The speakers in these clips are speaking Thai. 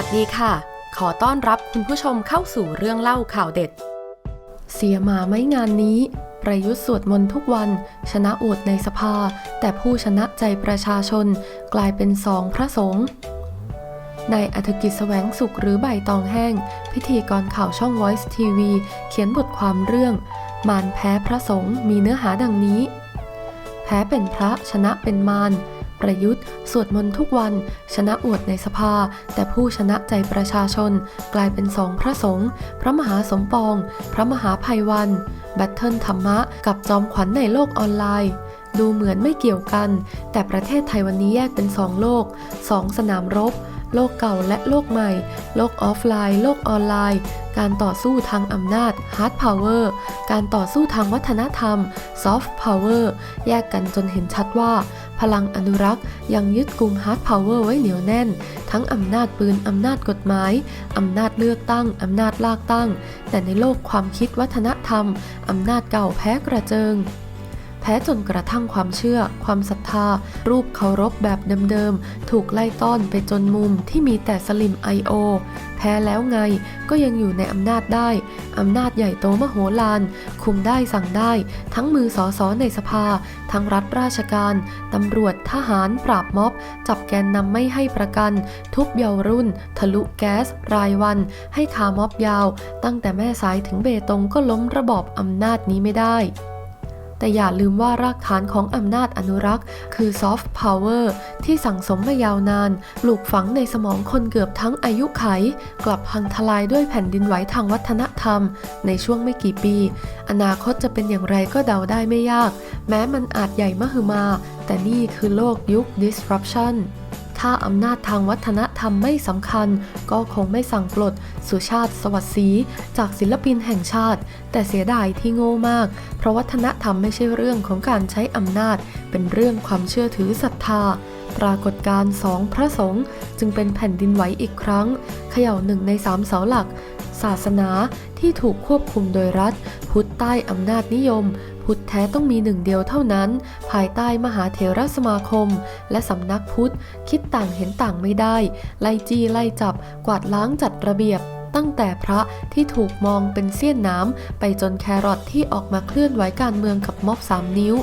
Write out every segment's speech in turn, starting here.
วัสดีค่ะ ขอต้อนรับคุณผู้ชมเข้าสู่เรื่องเล่าข่าวเด็ด เสียมาไม่งานนี้ ประยุทธ์สวดมนต์ทุกวัน ชนะโอดในสภา แต่ผู้ชนะใจประชาชน กลายเป็นสองพระสงฆ์นายอัธกิจแสวงสุขหรือใบตองแห้ง พิธีกรข่าวช่อง Voice TV เขียนบทความเรื่อง มารแพ้พระสงฆ์มีเนื้อหาดังนี้ แพ้เป็นพระชนะเป็นมาร ประยุทธ์ สวดมนต์ทุกวัน ชนะอวดในสภา แต่ผู้ชนะใจประชาชน กลายเป็นสองพระสงฆ์พระมหาสมปอง พระมหาภัยวัน แบทเทิลธรรมะ กับจอมขวัญในโลกออนไลน์ ดูเหมือนไม่เกี่ยวกัน แต่ประเทศไทยวันนี้แยกเป็นสองโลกสองสนามรบโลกเก่าและโลกใหม่ โลกออฟไลน์ โลกออนไลน์ การต่อสู้ทางอำนาจ Hard Power การต่อสู้ทางวัฒนธรรม Soft Power แยกกันจนเห็นชัดว่า พลังอนุรักษ์ ยังยึดกลุ่มฮาร์ดพาวเวอร์ไว้เหนียวแน่น ทั้งอำนาจปืน อำนาจกฎหมาย อำนาจเลือกตั้ง อำนาจลากตั้ง แต่ในโลกความคิดวัฒนธรรม อำนาจเก่าแพ้กระเจิง แพ้จนกระทั่งความเชื่อ ความศรัทธา รูปเคารพแบบเดิมๆ ถูกไล่ต้อนไปจนมุมที่มีแต่สลิม I.O. แพ้แล้วไงก็ยังอยู่ในอำนาจได้ อำนาจใหญ่โตมโหฬารคุมได้สั่งได้ ทั้งมือสอสอในสภา ทั้งรัฐราชการ ตำรวจทหารปราบม็อบ จับแกนนำไม่ให้ประกัน ทุบเยาวรุ่น ทะลุแก๊ส รายวัน ให้คาม็อบยาว ตั้งแต่แม่สายถึงเบตงก็ล้มระบอบอำนาจนี้ไม่ได้ แต่อย่าลืมว่ารากฐานของอำนาจอนุรักษ์ คือซอฟต์พาวเวอร์ที่สั่งสมมายาวนาน ปลูกฝังในสมองคนเกือบทั้งอายุไข กลับพังทลายด้วยแผ่นดินไหวทางวัฒนธรรม ในช่วงไม่กี่ปี อนาคตจะเป็นอย่างไรก็เดาได้ไม่ยาก แม้มันอาจใหญ่มหึมา แต่นี่คือโลกยุค disruption ถ้าอำนาจทางวัฒนธรรมไม่สำคัญ ก็คงไม่สั่งปลด สุชาติสวัสดีจากศิลปินแห่งชาติ แต่เสียดายที่โง่มาก เพราะวัฒนธรรมไม่ใช่เรื่องของการใช้อำนาจ เป็นเรื่องความเชื่อถือศรัทธาปรากฏการสองพระสงฆ์จึงเป็นแผ่นดินไหวอีกครั้ง เขย่าหนึ่งในสามเสาหลัก ศาสนาที่ถูกควบคุมโดยรัฐ พุทธใต้อำนาจนิยม พุทธแท้ต้องมีหนึ่งเดียวเท่านั้น ภายใต้มหาเถรสมาคม และสำนักพุทธ คิดต่างเห็นต่างไม่ได้ ไล่จี้ไล่จับ กวาดล้างจัดระเบียบ ตั้งแต่พระที่ถูกมองเป็นเสี้ยนน้ำ ไปจนแครอทที่ออกมาเคลื่อนไหวการเมืองกับม็อบสามนิ้ว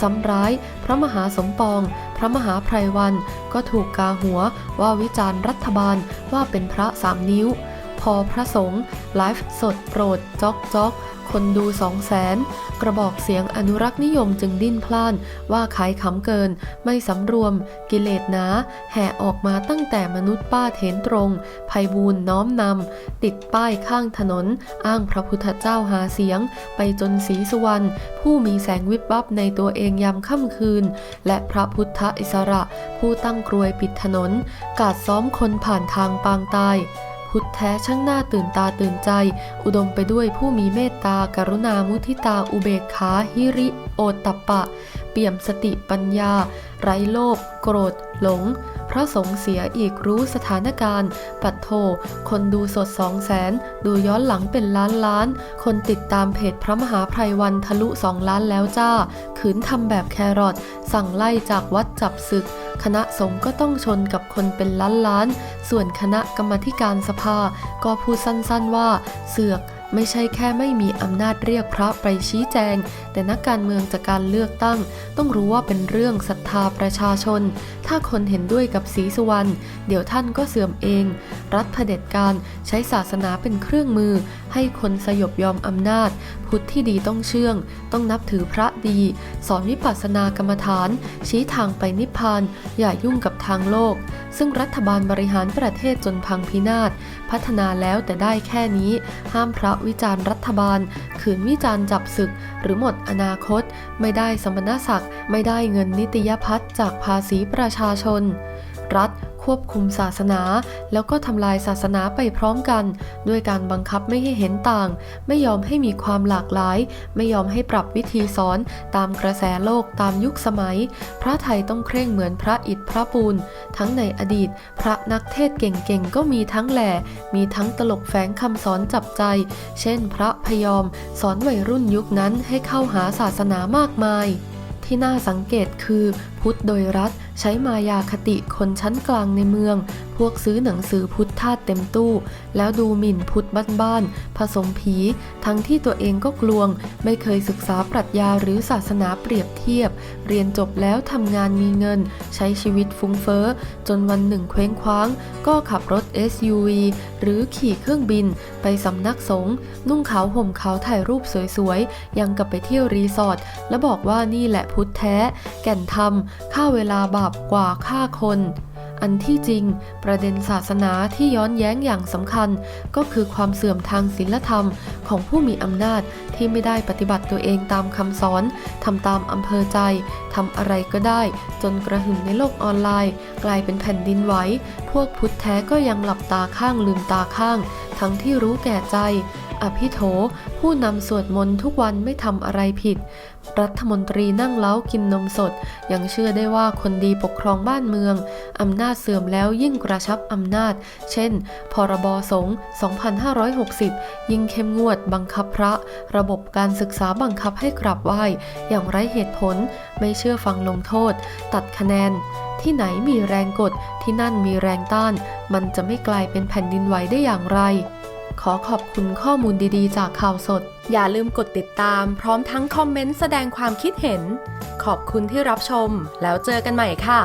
ซ้ำร้าย พระมหาสมปอง พระมหาไพรวัน ก็ถูกกาหัวว่าวิจารณ์รัฐบาลว่าเป็นพระสามนิ้ว พอพระสงฆ์ไลฟ์สดโปรดจอกจอกคนดูสองแสนกระบอกเสียงอนุรักษ์นิยมจึงดิ้นพล่าน ว่าขายขำเกิน ไม่สำรวม กิเลสหนาแห่ออกมาตั้งแต่มนุษย์ป้าเถนตรงภัยบูนน้อมนำ ติดป้ายข้างถนน อ้างพระพุทธเจ้าหาเสียง ไปจนศรีสุวรรณผู้มีแสงวิบวับในตัวเองยามค่ำคืน และพระพุทธอิสระ ผู้ตั้งกรวยปิดถนน กาดซ้อมคนผ่านทางปางตาย พุทธแท้ช่างน่าตื่นตาตื่นใจ อุดมไปด้วยผู้มีเมตตากรุณามุทิตาอุเบกขา หิริ โอตตะปะ เปี่ยมสติปัญญา ไร้โลภโกรธ หลง พระสงฆ์เสียอีกรู้สถานการณ์ ปัดโท คนดูสดสองแสน ดูย้อนหลังเป็นล้านล้าน คนติดตามเพจพระมหาไพรวันทะลุสองล้านแล้วจ้า ขืนทำแบบแครอทสั่งไล่จากวัดจับศึก คณะสงฆ์ก็ต้องชนกับคนเป็นล้านล้าน ส่วนคณะกรรมธิการสภา ก็พูดสั้นๆว่าเสือก ไม่ใช่แค่ไม่มีอำนาจเรียกพระไปชี้แจง แต่นักการเมืองจากการเลือกตั้ง ต้องรู้ว่าเป็นเรื่องศรัทธาประชาชน ถ้าคนเห็นด้วยกับสีสุวรรณเดี๋ยวท่านก็เสื่อมเอง รัฐเผด็จการใช้ศาสนาเป็นเครื่องมือ ให้คนสยบยอมอำนาจ พุทธที่ดีต้องเชื่อง ต้องนับถือพระดี สอนวิปัสสนากรรมฐาน ชี้ทางไปนิพพาน อย่ายุ่งกับทางโลก ซึ่งรัฐบาลบริหารประเทศจนพังพินาศ พัฒนาแล้วแต่ได้แค่นี้ ห้ามพระวิจารณ์รัฐบาล ขืนวิจารณ์จับศึก หรือหมดอนาคต ไม่ได้สมณศักดิ์ ไม่ได้เงินนิตยพัฒน์จากภาษีประชาชน รัฐ ควบคุมศาสนา แล้วก็ทำลายศาสนาไปพร้อมกัน ด้วยการบังคับไม่ให้เห็นต่าง ไม่ยอมให้มีความหลากหลาย ไม่ยอมให้ปรับวิธีสอน ตามกระแสโลกตามยุคสมัย พระไทยต้องเคร่งเหมือนพระอิฐพระปูน ทั้งในอดีต พระนักเทศเก่งๆก็มีทั้งแหล่ มีทั้งตลกแฝงคำสอนจับใจ เช่น พระพยอม สอนวัยรุ่นยุคนั้นให้เข้าหาศาสนามากมายที่น่าสังเกตคือพุทธโดยรัฐใช้มายาคติคนชั้นกลางในเมือง พวกซื้อหนังสือพุทธทาสเต็มตู้ แล้วดูหมิ่นพุทธบ้านๆผสมผี ทั้งที่ตัวเองก็กลวง ไม่เคยศึกษาปรัชญาหรือศาสนาเปรียบเทียบ เรียนจบแล้วทำงานมีเงิน ใช้ชีวิตฟุ้งเฟ้อ จนวันหนึ่งเคว้งคว้าง ก็ขับรถ SUV หรือขี่เครื่องบิน ไปสำนักสงฆ์นุ่งขาวห่มขาวถ่ายรูปสวยๆยังกับไปเที่ยวรีสอร์ทและบอกว่านี่แหละพุทธแท้ แก่นธรรมฆ่าเวลาบาปกว่าฆ่าคน อันที่จริง ประเด็นศาสนาที่ย้อนแย้งอย่างสำคัญ ก็คือความเสื่อมทางศีลธรรมของผู้มีอำนาจที่ไม่ได้ปฏิบัติตัวเองตามคำสอนทำตามอำเภอใจทำอะไรก็ได้ จนกระหึ่มในโลกออนไลน์ กลายเป็นแผ่นดินไหวพวกพุทธแท้ก็ยังหลับตาข้างลืมตาข้าง ทั้งที่รู้แก่ใจ อภิโถผู้นำสวดมนต์ทุกวันไม่ทำอะไรผิด รัฐมนตรีนั่งเล้ากินนมสด ยังเชื่อได้ว่าคนดีปกครองบ้านเมือง อำนาจเสื่อมแล้วยิ่งกระชับอำนาจ เช่น พรบสงฆ์2560 ยิ่งเข้มงวดบังคับพระ ระบบการศึกษาบังคับให้กราบไหว้ อย่างไร้เหตุผล ไม่เชื่อฟังลงโทษ ตัดคะแนนที่ไหนมีแรงกดที่นั่นมีแรงต้าน มันจะไม่กลายเป็นแผ่นดินไหวได้อย่างไร ขอขอบคุณข้อมูลดีๆ จากข่าวสด อย่าลืมกดติดตาม พร้อมทั้งคอมเมนต์แสดงความคิดเห็น ขอบคุณที่รับชม แล้วเจอกันใหม่ค่ะ